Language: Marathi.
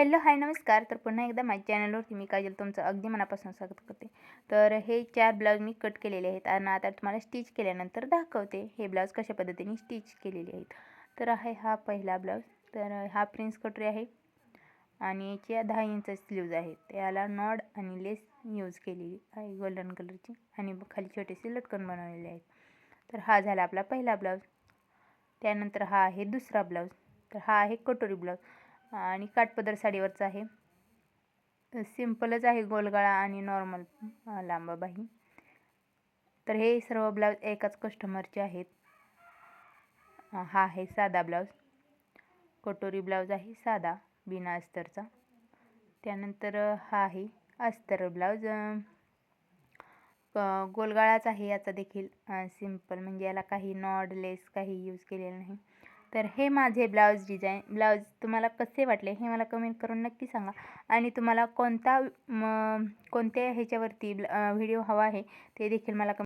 हॅलो हाय नमस्कार. तर पुन्हा एकदा माझ्या चॅनलवरती मी काजल तुमचं अगदी मनापासून स्वागत करते. तर हे चार ब्लाऊज मी कट केलेले आहेत आणि आता तुम्हाला स्टिच केल्यानंतर दाखवते. हे ब्लाऊज कशा पद्धतीने स्टिच केलेले आहेत. तर आहे हा पहिला ब्लाऊज. तर हा प्रिन्स कटोरी आहे आणि याची दहा इंच स्लीव्ज आहेत याला नॉड आणि लेस यूज केलेली आहे गोल्डन कलरची आणि खाली छोटेसे लटकन बनवलेले आहेत. तर हा झाला आपला पहिला ब्लाऊज. त्यानंतर हा आहे दुसरा ब्लाऊज. तर हा आहे कटोरी ब्लाऊज. आणि काठपदर साडीवरचं आहे. सिम्पलच आहे गोलगळा आणि नॉर्मल लांबा बाही तर हे सर्व ब्लाऊज एकाच कस्टमरचे आहेत. हा आहे साधा ब्लाऊज. कटोरी ब्लाऊज आहे साधा बिना अस्तरचा. त्यानंतर हा आहे अस्तर ब्लाऊज. गोलगाळाच आहे याचा देखील सिंपल. म्हणजे याला काही नॉड लेस काही यूज केलेलं नाही. तर हे माझे ब्लाऊज डिझाईन ब्लाऊज तुम्हाला कसे वाटले हे मला कमेंट करून नक्की सांगा. आणि तुम्हाला कोणता कोणत्या ह्याच्यावरती व्हिडिओ हवा आहे ते देखील मला कमेंट